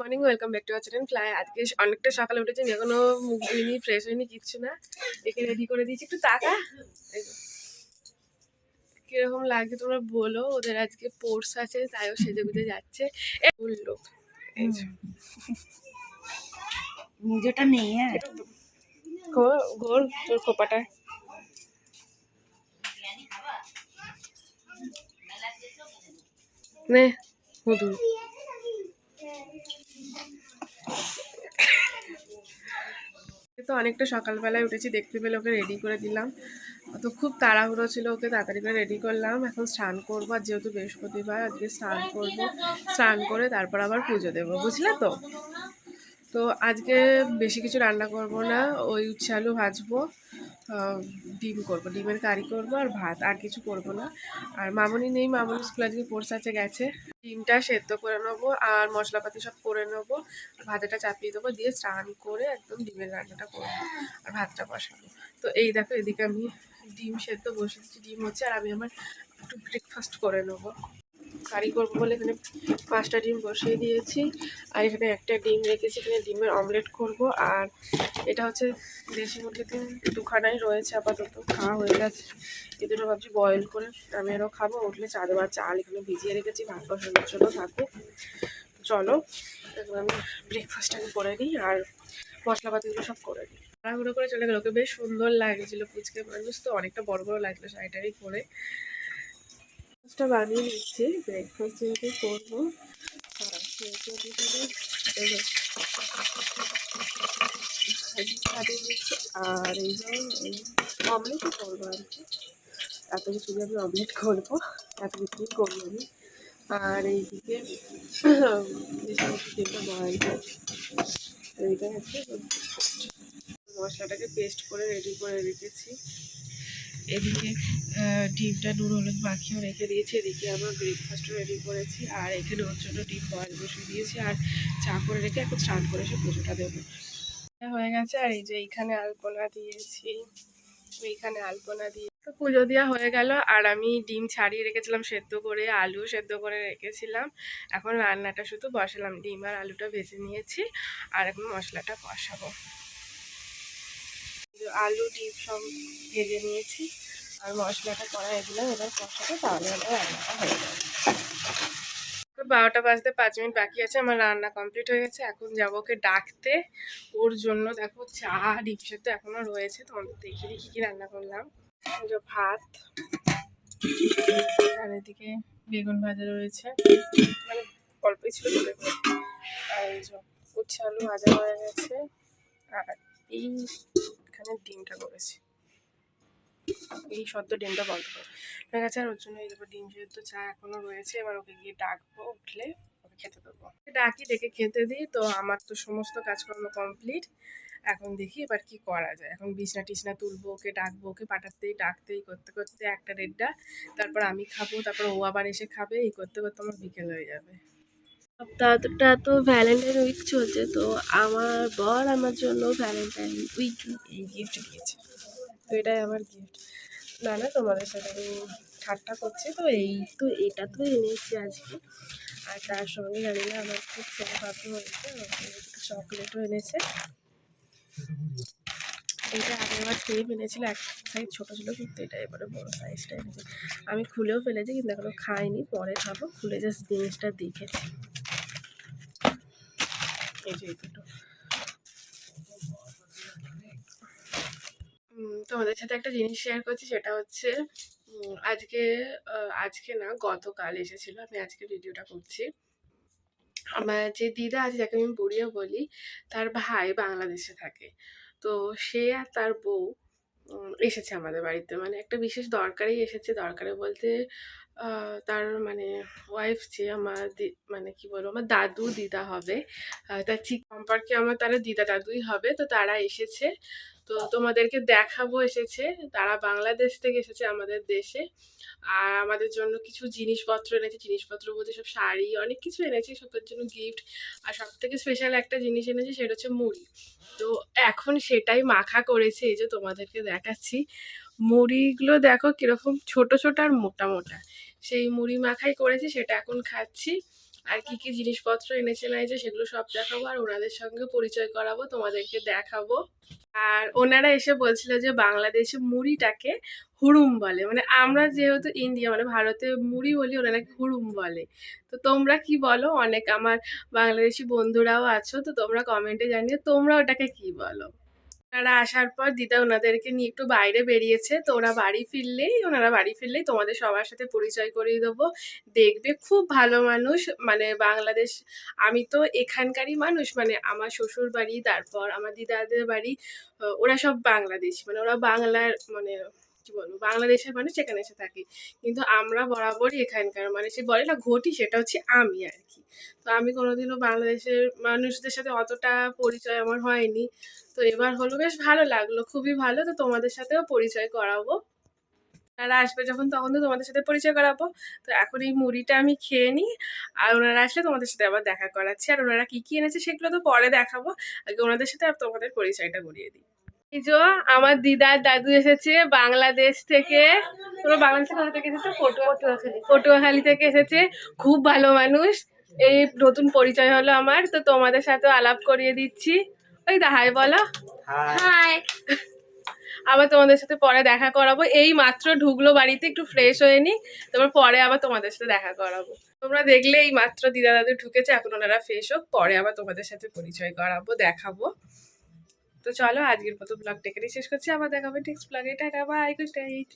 Morning welcome back to channel fly আজকে অনেকটা সকালে উঠেছি আমি এখনও মুখ ধুইনি ফ্রেশ হয়নি কিচ্ছু না। একে রেডি করে দিয়েছি। একটু টাকা কীরকম লাগছে তোমরা বলো? ওদের আজকে পোর্স আছে তাইও সেজে গুজে যাচ্ছে যে। নিজেটা নেই হ্যাঁ। ঘোর ঘোর তোর খোপাটা। নে হুদুর তো অনেকটা সকালবেলায় উঠেছি, দেখতে পেলে ওকে রেডি করে দিলাম। তো খুব তাড়াহুড়ো ছিল ওকে, তাড়াতাড়ি করে রেডি করলাম। এখন স্নান করব, আর যেহেতু বৃহস্পতিবার, আজকে স্নান করব। স্নান করে তারপর আবার পুজো দেবো, বুঝলে তো? তো আজকে বেশি কিছু রান্না করব না। ওই উচ্ছে আলু ভাজবো ডিম করব, ডিমের কারি করব আর ভাত, আর কিছু করব না। আর মামনি নেই, মামনি স্কুল আজকে কোর্স আছে, গেছে। ডিমটা সেদ্ধ করে নেব আর মশলাপাতি সব করে নেব। ভাজাটা চাপিয়ে দেবো, দিয়ে স্নান করে একদম ডিমের রান্নাটা করব আর ভাতটা বসাবো। তো এই দেখো, এদিকে আমি ডিম সেদ্ধ বসে দিচ্ছি, ডিম হচ্ছে আর আমি আমার একটু ব্রেকফাস্ট করে নেব। কারি করব বলে এখানে পাঁচটা ডিম বসিয়ে দিয়েছি। আর এখানে একটা ডিম রেখেছি, এখানে ডিমের অমলেট করব। আর এটা হচ্ছে দেশি মুরগির ডিম, দুখানাই রয়েছে আপাতত, খাওয়া হয়ে গেছে। এই দুটো ভাবছি বয়েল করে আমি আরও খাব। উঠলে চা দেওয়ার চাল এখানে ভিজিয়ে রেখেছি, ভাত বসানোর জন্য থাকুক চলো আমি ব্রেকফাস্ট আমি করে নিই আর মশলাপাতিগুলো সব করে নিই। তাড়াহুড়ো করে চলে গেল, ওকে বেশ সুন্দর লাগছিল পুচকে মানুষ তো, অনেকটা বড় বড় লাগল শাড়িটারি পরে ব্রেকফাস্টটা বানিয়ে নিচ্ছি। ব্রেকফাস্ট যেহেতু করব আর এই যে অমলেটও করব আর কি। এত কিছু আমি অমলেট করব। এত কিছুই করব আমি। আর এইদিকে করছি এইটা হচ্ছে মশলাটাকে পেস্ট করে রেডি করে রেখেছি। এদিকে ডিমটা নুন, হলুদ মাখিয়েও রেখে দিয়েছি। এদিকে আমার ব্রেকফাস্টও রেডি করেছি। আর এখানে ওর জন্য ডিম বয়েল বসিয়ে দিয়েছি আর চা করে রেখে এখন স্নান করে এসে পুজোটা দেবো। হয়ে গেছে। আর এই যে এইখানে আলপনা দিয়েছি। এইখানে আলপনা দিয়ে তো পুজো দেওয়া হয়ে গেল। আর আমি ডিম ছাড়িয়ে রেখেছিলাম সেদ্ধ করে, আলু সেদ্ধ করে রেখেছিলাম। এখন রান্নাটা শুধু বসালাম। ডিম আর আলুটা ভেজে নিয়েছি। আর এখন মশলাটা কষাবো। আলু, ডিম সব ভেজে নিয়েছি। আর মশলাটা কড়াই দিলাম, এবার কষাবো তাহলে আমার রান্নাটা হয়ে যাবে। বারোটা বাজতে পাঁচ মিনিট বাকি আছে, আমার রান্না কমপ্লিট হয়ে গেছে। এখন যাব ওকে ডাকতে। ওর জন্য দেখো চা, ডিম তো এখনও রয়েছে। তোমাদের দেখে দেখি কি রান্না করলাম। ভাত, আর এদিকে বেগুন ভাজা রয়েছে। মানে অল্পই ছিল আর এই যে উচ্ছে আলু ভাজা হয়ে গেছে। আর এই এখানে ডিমটা করেছি। এই সদ্য ডিমটা বন্ধ করে। হয়ে গেছে আর ওর জন্য এই ডিম সেদ্ধ চা এখনও রয়েছে। এবার ওকে গিয়ে ডাকবো, উঠলে ওকে খেতে দেবো। ডাকি, ডেকে খেতে দিই। তো আমার তো সমস্ত কাজকর্ম কমপ্লিট এখন দেখি এবার কি করা যায়। এখন বিছনা টিছনা তুলবো, ওকে ডাকবো, ওকে পাঠাতেই, ডাকতেই, করতে করতে একটা দেড়টা। তারপর আমি খাব, তারপর ও আবার এসে খাবে। এই করতে করতে আমার বিকেল হয়ে যাবে। সপ্তাহটা তো ভ্যালেন্টাইন উইক চলছে, তো আমার বর আমার জন্য ভ্যালেন্টাইন উইক গিফট দিয়েছে। তো এটাই আমার গিফট না না, তোমাদের সাথে আমি ঠাট্টা করছি, তো এই তো এটা তো এনেছি আজকে। আর তার সঙ্গে জানি না আমার খুব সৌভাগ্য হয়েছে চকলেটও এনেছে। এটা আগেরবার সেম এনেছিল, এক সাইজ ছোটো ছিল, কিন্তু এটা এবারে বড় সাইজটা এনেছে। আমি খুলেও ফেলেছি, কিন্তু এখনও খাইনি, পরে খাব, খুলে জাস্ট জিনিসটা দেখেছি। তোমাদের সাথে একটা জিনিস শেয়ার করছি, সেটা হচ্ছে আজকে আজকে না, গতকাল এসেছিল, আমি আজকে ভিডিওটা করছি। আমার যে দিদা আছে, যাকে আমি বুড়িও বলি, তার ভাই বাংলাদেশে থাকে। তো সে আর তার বউ এসেছে আমাদের বাড়িতে। মানে একটা বিশেষ দরকারেই এসেছে। দরকারে বলতে তার মানে ওয়াইফ যে আমার মানে কি বলব, আমার দাদু দিদা হবে। তার ঠিক সম্পর্কে আমার তারা দিদা দাদুই হবে। তো তারা এসেছে। তো তোমাদেরকে দেখাবো এসেছে। তারা বাংলাদেশ থেকে এসেছে আমাদের দেশে। আর আমাদের জন্য কিছু জিনিসপত্র এনেছে। জিনিসপত্র বলতে সব শাড়ি, অনেক কিছু এনেছে। সবের জন্য গিফট আর সব থেকে স্পেশাল একটা জিনিস এনেছে, সেটা হচ্ছে মুড়ি। তো এখন সেটাই মাখা করেছে এই যে তোমাদেরকে দেখাচ্ছি। মুড়িগুলো দেখো কীরকম ছোট ছোট আর মোটা মোটা। সেই মুড়ি মাখাই করেছি, সেটা এখন খাচ্ছি। আর কি কি জিনিসপত্র এনেছে না যে, সেগুলো সব দেখাবো আর ওনাদের সঙ্গে পরিচয় করাবো, তোমাদেরকে দেখাবো। আর ওনারা এসে বলছিল যে বাংলাদেশে মুড়িটাকে হুড়ুম বলে। মানে আমরা যেহেতু ইন্ডিয়া মানে ভারতে মুড়ি বলি ওনারা হুড়ুম বলে। তো তোমরা কি বলো? অনেক আমার বাংলাদেশি বন্ধুরাও আছো, তো তোমরা কমেন্টে জানিয়ে তোমরা ওটাকে কি বলো? ওনারা আসার পর দিদা ওনাদেরকে নিয়ে একটু বাইরে বেরিয়েছে, তো ওরা বাড়ি ফিরলেই, ওনারা বাড়ি ফিরলেই তোমাদের সবার সাথে পরিচয় করিয়ে দেবো। দেখবে খুব ভালো মানুষ মানে বাংলাদেশ, আমি তো এখানকারই মানুষ মানে আমার শ্বশুর বাড়ি, তারপর আমার দিদাদের বাড়ি ওরা সব বাংলাদেশ মানে ওরা বাংলার মানে কি বলব, বাংলাদেশের মানুষ এখানে এসে থাকি। কিন্তু আমরা বরাবরই এখানকার মানে সে বলে না, ঘটি সেটা হচ্ছে আমি আর কি তো আমি কোনোদিনও বাংলাদেশের মানুষদের সাথে অতটা পরিচয় আমার হয়নি। তো এবার হলো, বেশ ভালো লাগল, খুবই ভালো। তো তোমাদের সাথেও পরিচয় করাবো। তারা আসবে যখন, তখন তো তোমাদের সাথে পরিচয় করাবো। তো এখন এই মুড়িটা আমি খেয়ে নিই। আর ওনারা আসলে তোমাদের সাথে আবার দেখা করাচ্ছি। আর ওনারা কি কি এনেছে সেগুলো তো পরে দেখাবো। আগে ওনাদের সাথে আর তোমাদের পরিচয়টা করিয়ে দিই। এই যে আমার দিদার দাদু এসেছে বাংলাদেশ থেকে। তোমরা বাংলাদেশ থেকে কোথা থেকে এসেছে? পটুয়া পটুয়াখালী থেকে। এসেছে। খুব ভালো মানুষ। এই নতুন পরিচয় হলো আমার। তো তোমাদের সাথে আলাপ করিয়ে দিচ্ছি। ওই দা হাই বলো। হাই। আবার তোমাদের সাথে পরে দেখা করাবো। এই মাত্র ঢুকলো বাড়িতে একটু ফ্রেশ হয়ে নি। তারপর পরে আবার তোমাদের সাথে দেখা করাবো। তোমরা দেখলে এই মাত্র দিদা দাদু ঢুকেছে। এখন ওনারা ফ্রেশ হোক। পরে আবার তোমাদের সাথে পরিচয় করাবো দেখাবো। তো চলো আজকের মতো ব্লগটা এখানেই শেষ করছি। আবার দেখাবো নেক্সট ব্লগে টাটা বাই গুড নাইট